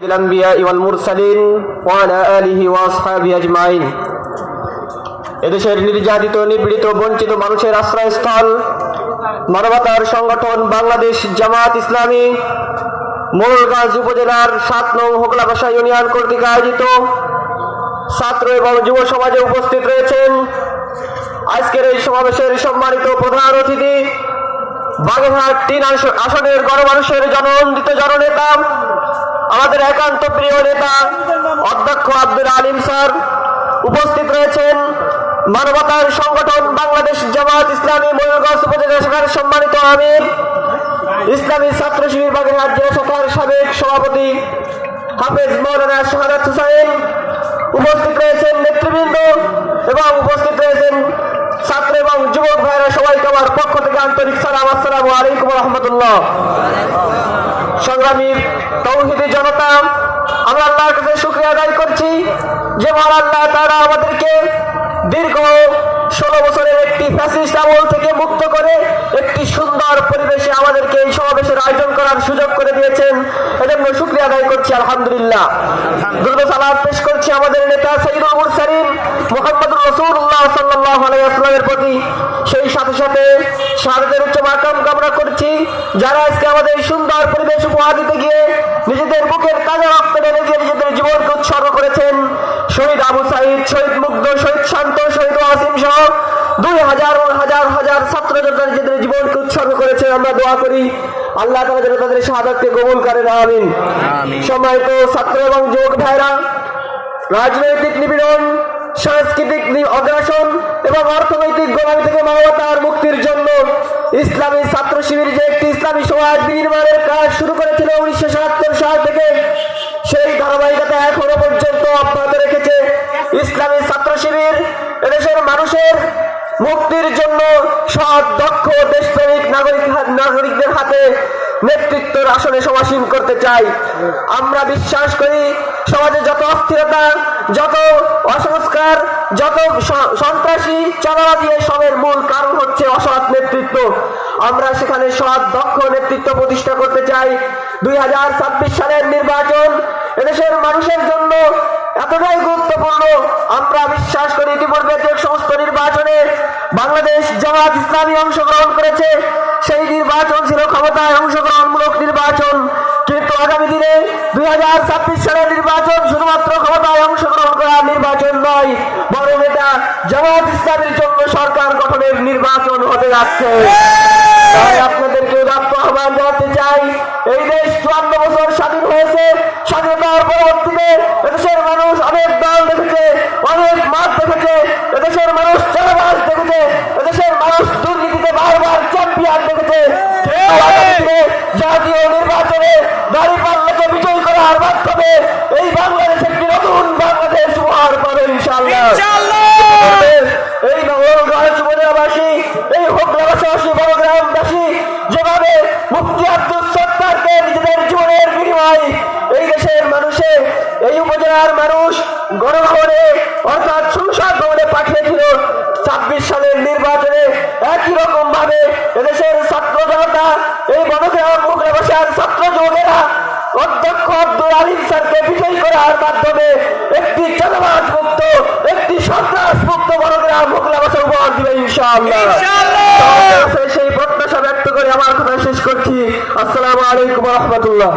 الأنبياء والمرسلين وعلى آله وأصحابه أجمعين এদেশের নির্যাতিত নিপীড়িত বঞ্চিত মানুষের আশ্রয়স্থল মানবতার সংগঠন বাংলাদেশ জামাত ইসলামী মোড়লগঞ্জ উপজেলার সাত নং হোকলাবাসা ইউনিয়ন কর্তৃক আয়োজিত ছাত্র এবং যুব সমাজে উপস্থিত রয়েছেন আজকের এই সমাবেশের সম্মানিত প্রধান অতিথি বাগেরহাট তিন আস- আসনের গণমানুষের জননন্দিত জননেতা আমাদের একান্ত প্রিয় নেতা, অধ্যক্ষ আব্দুল আলিম স্যার উপস্থিত রয়েছেন। মানবতার সংগঠন বাংলাদেশ জামাত ইসলামী ময়ূরগঞ্জ উপজেলা শাখার সম্মানিত আমির। ইসলামী ছাত্র শিবির বাগেরহাট জেলা শাখার সাবেক সভাপতি হাফেজ মৌলানা শাহাদাত হুসাইন উপস্থিত রয়েছেন নেতৃবৃন্দ এবং উপস্থিত রয়েছেন ছাত্র এবং যুবক ভাইরা সবাইকে আমার পক্ষ থেকে আন্তরিক সালাম, আসসালামু আলাইকুম রহমতুল্লাহ। সংগ্রামী তৌহিদি জনতা, আমরা আল্লাহর কাছে শুক্রিয়া আদায় করছি যে মহান আল্লাহ তারা আমাদেরকে দীর্ঘ ষোলো বছরের একটি ফ্যাসিস্ট আমল থেকে মুক্ত করে একটি সুন্দর পরিবেশে আমাদেরকে এই সমাবেশের আয়োজন করার সুযোগ করে দিয়েছেন। এজন্য শুক্রিয়া আদায় করছি, আলহামদুলিল্লাহ। দ্রুত সালাদ পেশ করছি আমাদের নেতা সৈদুল মুরসালিন মোহাম্মদ রসুল্লাহ সাল্লাহ আলাইসলামের প্রতি। সেই সাথে সাথে সারদের উচ্চ মাকাম কামনা করছি যারা আজকে আমাদের এই সুন্দর পরিবেশ উপহার দিতে গিয়ে নিজেদের বুকের তাজা রক্ত ঢেলে দিয়ে নিজেদের জীবনকে উৎসর্গ করেছেন শহীদ আবু সাইদ শহীদ মুগ্ধ শহীদ শান্ত শহীদ ওয়াসিম সহ দুই হাজার হাজার হাজার ছাত্র যোদ্ধা নিজেদের জীবনকে উৎসর্গ করেছেন। আমরা দোয়া করি আল্লাহ তালা যেন তাদের শাহাদাতকে কবুল করেন আমিন। সম্মানিত ছাত্র এবং যুবক ভাইরা রাজনৈতিক নিপীড়ন সাংস্কৃতিক অগ্রাসন এবং অর্থনৈতিক গোলামি থেকে মানবতার মুক্তির জন্য ইসলামী ছাত্র শিবির যে একটি ইসলামী সমাজ নির্মাণের কাজ শুরু করেছিল উনিশশো সাতাত্তর সাল থেকে, সেই ধারাবাহিকতা এখনও পর্যন্ত অব্যাহত রেখেছে। ইসলামী ছাত্র শিবির এদেশের মানুষের মুক্তির জন্য সৎ দক্ষ দেশপ্রেমিক নাগরিক নাগরিকদের হাতে নেতৃত্বের আসনে সমাসীন করতে চাই। আমরা বিশ্বাস করি সমাজে যত অস্থিরতা, যত অসংস্কার, যত সন্ত্রাসী চাঁদাবাজি সবের মূল নেতৃত্ব আমরা সেখানে সৎ, দক্ষ নেতৃত্ব প্রতিষ্ঠা করতে চাই। দুই হাজার ছাব্বিশ সালের নির্বাচন এদেশের মানুষের জন্য এতটাই গুরুত্বপূর্ণ। আমরা বিশ্বাস করি ইতিপূর্বে যে সমস্ত নির্বাচনে বাংলাদেশ জামাত ইসলামী অংশগ্রহণ করেছে, সেই নির্বাচন ছিল ক্ষমতায় অংশগ্রহণমূলক নির্বাচন। কিন্তু আগামী দিনে দুই হাজার ছাব্বিশ সালের নির্বাচন শুধুমাত্র ক্ষমতায় অংশগ্রহণ করার নির্বাচন নয়, বরং এটা জামাত ইসলামের জন্য সরকার গঠনের নির্বাচন হতে যাচ্ছে তাই আপনাদেরকে উদাত্ত আহ্বান জানাতে চাই। এই দেশ চুয়ান্ন বছর স্বাধীন হয়েছে। স্বাধীনতার পরবর্তীতে এদেশের মানুষ অনেক দল দেখেছে অনেক মাঠ দেখেছে। এদেশের মানুষ চালাবাস দেখেছে। এদেশের মানুষ দুর্নীতিতে বারবার চ্যাম্পিয়ন দেখেছে। জাতীয় নির্বাচনে দাড়ি পাল্লাকে বিজয় করার মাধ্যমে এই বাংলাদেশ একটি নতুন বাংলাদেশ উপহার পাবে ইনশাল্লাহ এই হোকলাবাসী বড়গ্রামবাসী যেভাবে মুক্তি আব্দুল সত্তারকে নিজেদের জীবনের বিনিময় এই দেশের মানুষের এই উপজেলার মানুষ গণভবনে অর্থাৎ সংসদ ভবনে পাঠিয়েছিল। ছাব্বিশ সালের নির্বাচনে একই রকম ভাবে এদেশের ছাত্র জনতা, এই বনগ্রাম মুখলাবাসার ছাত্র যুবকেরা অধ্যক্ষ আব্দুল আলিম স্যারকে বিজয়ী করার মাধ্যমে একটি চাঁদাবাজ মুক্ত, একটি সন্ত্রাস মুক্ত বড়গ্রাম মোকলাবাসা উপহার দিবে ইনশাআল্লাহ। সেই প্রত্যাশা ব্যক্ত করে আমার কথা শেষ করছি। আসসালামু আলাইকুম রহমতুল্লাহ।